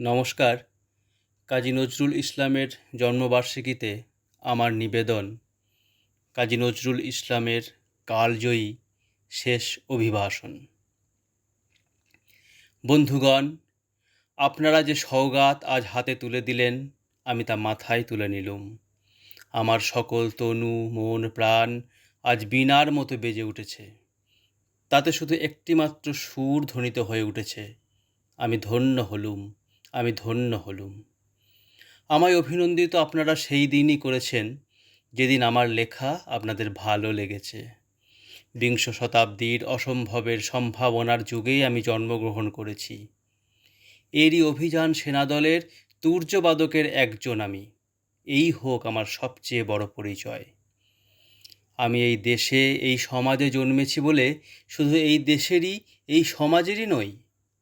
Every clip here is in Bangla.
নমস্কার। কাজী নজরুল ইসলামের জন্মবার্ষিকীতে আমার নিবেদন। কাজী নজরুল ইসলামের কালজয়ী শেষ অভিভাষণ বন্ধুগণ, আপনারা যে সওগাত আজ হাতে তুলে দিলেন, আমি তা মাথায় তুলে নিলুম। আমার সকল তনু, মন, প্রাণ আজ বীণার মতো বেজে উঠেছে। তাতে শুধু একটিমাত্র সুর ধ্বনিত হয়ে উঠেছে। আমি ধন্য হলুম। আমি ধন্য হলুম। আমায় অভিনন্দিত আপনারা সেই দিনই করেছেন, যেদিন আমার লেখা আপনাদের ভালো লেগেছে। বিংশ শতাব্দীর অসম্ভবের সম্ভাবনার যুগেই আমি জন্মগ্রহণ করেছি। এরই অভিযান সেনাদলের তুর্যবাদকের একজন আমি। এই হোক আমার সবচেয়ে বড় পরিচয়। আমি এই দেশে, এই সমাজে জন্মেছি বলে শুধু এই দেশেরই, এই সমাজেরই নই,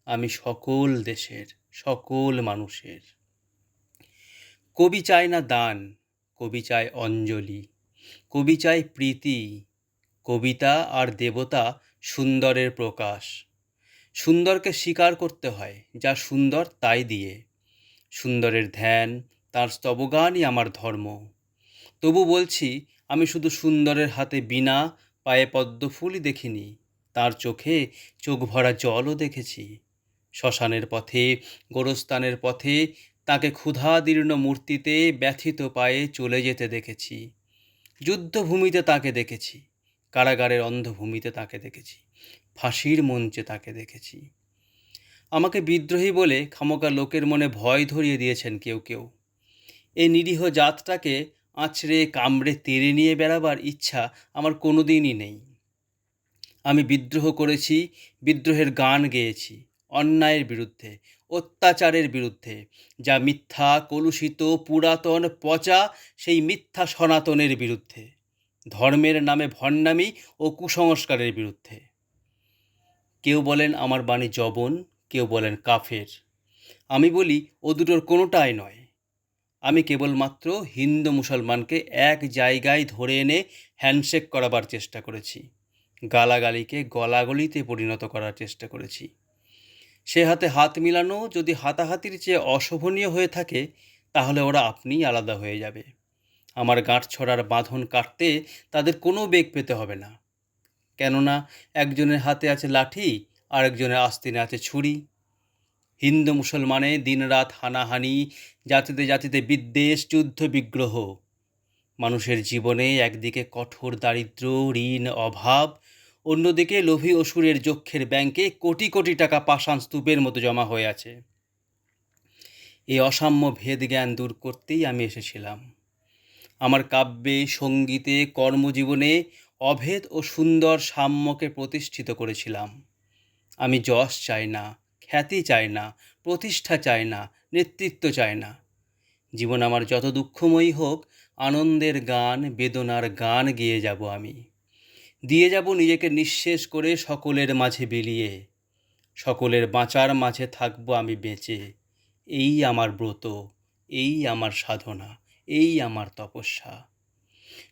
আমি সকল দেশের। সকল মানুষের। কবি চায় না দান, কবি চায় অঞ্জলি, কবি চায় প্রীতি, কবিতা আর দেবতা সুন্দরের প্রকাশ। সুন্দরকে স্বীকার করতে হয়, যা সুন্দর তাই দিয়ে। সুন্দরের ধ্যান, তার স্তবগানই আমার ধর্ম। তবু বলছি, আমি শুধু সুন্দরের হাতে বিনা পায়ে পদ্মফুলই দেখিনি, তার চোখে চোখ ভরা জলও দেখেছি। শ্মশানের পথে, গোরস্থানের পথে তাকে ক্ষুধাদীর্ণ মূর্তিতে ব্যথিত পায়ে চলে যেতে দেখেছি। যুদ্ধভূমিতে তাকে দেখেছি, কারাগারের অন্ধভূমিতে তাকে দেখেছি, ফাঁসির মঞ্চে তাকে দেখেছি। আমাকে বিদ্রোহী বলে খামোকা লোকের মনে ভয় ধরিয়ে দিয়েছেন কেউ কেউ। এই নিরীহ জাতটাকে আঁচড়ে, কামড়ে, তেড়ে নিয়ে বেড়াবার ইচ্ছা আমার কোনো দিনই নেই। আমি বিদ্রোহ করেছি, বিদ্রোহের গান গেয়েছি। অন্যায়ের বিরুদ্ধে, অত্যাচারের বিরুদ্ধে, যা মিথ্যা, কলুষিত, পুরাতন, পচা, সেই মিথ্যা সনাতনের বিরুদ্ধে, ধর্মের নামে ভণ্ডামি ও কুসংস্কারের বিরুদ্ধে। কেউ বলেন আমার বাণী জবন, কেউ বলেন কাফের। আমি বলি, ও দুটোর কোনোটাই নয়। আমি কেবলমাত্র হিন্দু মুসলমানকে এক জায়গায় ধরে এনে হ্যান্ডশেক করাবার চেষ্টা করেছি, গালাগালিকে গলাগলিতে পরিণত করার চেষ্টা করেছি। সে হাতে হাত মিলানো যদি হাতাহাতির চেয়ে অশোভনীয় হয়ে থাকে, তাহলে ওরা আপনিই আলাদা হয়ে যাবে। আমার গাঁট ছড়ার বাঁধন কাটতে তাদের কোনো বেগ পেতে হবে না। কেননা একজনের হাতে আছে লাঠি, আরেকজনের আস্তিনে আছে ছুরি। হিন্দু মুসলমানে দিনরাত হানাহানি, জাতিতে জাতিতে বিদ্বেষ, যুদ্ধ, বিগ্রহ। মানুষের জীবনে একদিকে কঠোর দারিদ্র ঋণ, অভাব অন্যদিকে লোভী অসুরের যক্ষের ব্যাংকে কোটি কোটি টাকা পাষাণ স্তূপের মতো জমা হয়ে আছে। এই অসাম্য ভেদ জ্ঞান দূর করতেই আমি এসেছিলাম। আমার কাব্যে, সঙ্গীতে, কর্মজীবনে অভেদ ও সুন্দর সাম্যকে প্রতিষ্ঠিত করেছিলাম। আমি যশ চাই না, খ্যাতি চাই না, প্রতিষ্ঠা চাই না, নেতৃত্ব চাই না। জীবন আমার যত দুঃখময়ী হোক, আনন্দের গান, বেদনার গান গেয়ে যাব আমি। দিয়ে যাব নিজেকে নিঃশেষ করে সকলের মাঝে বিলিয়ে। সকলের বাঁচার মাঝে থাকব আমি বেঁচে। এই আমার ব্রত, এই আমার সাধনা, এই আমার তপস্যা।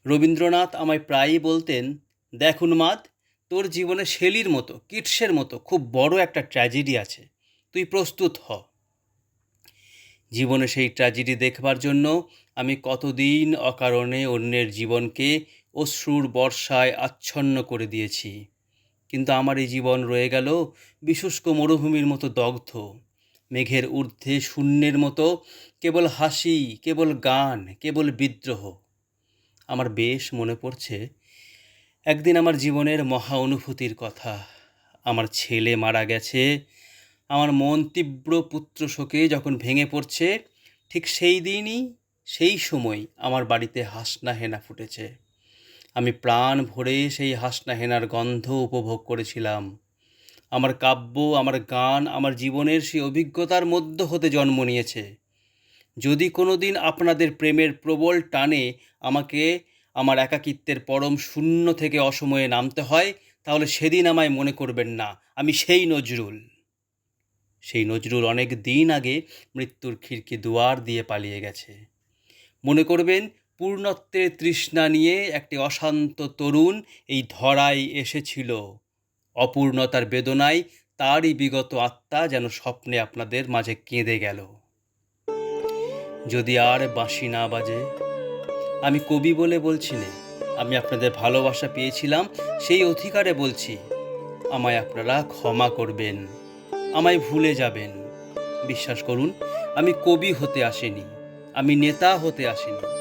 রবীন্দ্রনাথ আমায় প্রায়ই বলতেন, দেখ উন্মাদ, তোর জীবনে শেলির মতো, কিটসের মতো খুব বড় একটা ট্র্যাজেডি আছে। তুই প্রস্তুত হ। জীবনে সেই ট্র্যাজেডি দেখবার জন্য আমি কতদিন অকারণে অন্যের জীবনকে অশ্রুর বর্ষায় আচ্ছন্ন করে দিয়েছি। কিন্তু আমার এই জীবন রয়ে গেল বিশুষ্ক মরুভূমির মতো দগ্ধ। মেঘের ঊর্ধ্বে শূন্যের মতো কেবল হাসি, কেবল গান, কেবল বিদ্রোহ। আমার বেশ মনে পড়ছে, একদিন আমার জীবনের মহা অনুভূতির কথা। আমার ছেলে মারা গেছে, আমার মন তীব্র পুত্র শোকে যখন ভেঙে পড়ছে, ঠিক সেই দিনই, সেই সময় আমার বাড়িতে হাসনা হেনা ফুটেছে। আমি প্রাণ ভরে সেই হাসনা হেনার গন্ধ উপভোগ করেছিলাম। আমার কাব্য, আমার গান, আমার জীবনের সেই অভিজ্ঞতার মধ্য হতে জন্ম নিয়েছে। যদি কোনো দিন আপনাদের প্রেমের প্রবল টানে আমাকে আমার একাকিত্বের পরম শূন্য থেকে অসময়ে নামতে হয়, তাহলে সেদিন আমায় মনে করবেন না। আমি সেই নজরুল। সেই নজরুল অনেক দিন আগে মৃত্যুর খিড়কি দুয়ার দিয়ে পালিয়ে গেছে। মনে করবেন পূর্ণত্বের তৃষ্ণা নিয়ে একটি অশান্ত তরুণ এই ধরায় এসেছিল। অপূর্ণতার বেদনায় তারই বিগত আত্মা যেন স্বপ্নে আপনাদের মাঝে কেঁদে গেল। যদি আর বাঁশি না বাজে, আমি কবি বলে বলছি না আমি আপনাদের ভালোবাসা পেয়েছিলাম, সেই অধিকারে বলছি, আমায় আপনারা ক্ষমা করবেন, আমায় ভুলে যাবেন। বিশ্বাস করুন, আমি কবি হতে আসিনি, আমি নেতা হতে আসিনি।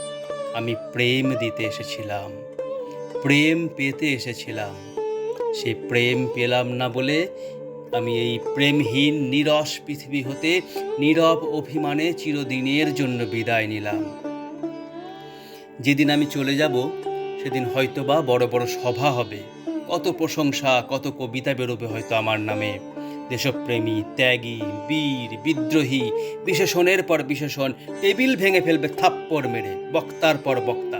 আমি প্রেম দিতে এসেছিলাম, প্রেম পেতে এসেছিলাম। সে প্রেম পেলাম না বলে আমি এই প্রেমহীন, নিরস পৃথিবী হতে নীরব অভিমানে চিরদিনের জন্য বিদায় নিলাম। যেদিন আমি চলে যাব, সেদিন হয়তোবা বড় বড় সভা হবে। কত প্রশংসা, কত কবিতা বেরোবে হয়তো আমার নামে। দেশপ্রেমী, ত্যাগী, বীর, বিদ্রোহী, বিশেষণের পর বিশেষণ, টেবিল ভেঙে ফেলবে থাপ্পড় মেরে, বক্তার পর বক্তা।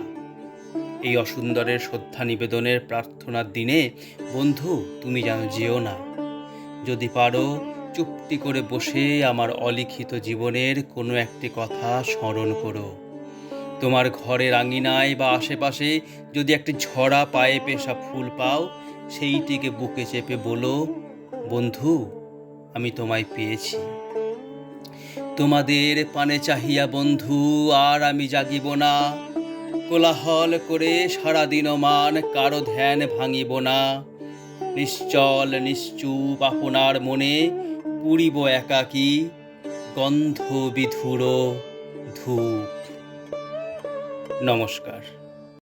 এই অসুন্দরের শ্রদ্ধা নিবেদনের প্রার্থনার দিনে, বন্ধু, তুমি যেন যেও না। যদি পারো, চুপটি করে বসে আমার অলিখিত জীবনের কোনো একটি কথা স্মরণ করো। তোমার ঘরের আঙিনায় বা আশেপাশে যদি একটি ঝরা পায়ে পেশা ফুল পাও, সেইটিকে বুকে চেপে বলো, বন্ধু আমি তোমায় পেয়েছি। তোমাদের পানে চাহিয়া বন্ধু, আর আমি জাগিব না। কোলাহল করে সারাদিন মান কারও ধ্যান ভাঙিব না। নিশ্চল, নিশ্চুপ আপনার মনে পুরিব একাকী। গন্ধ বিধুর ধূপ। নমস্কার।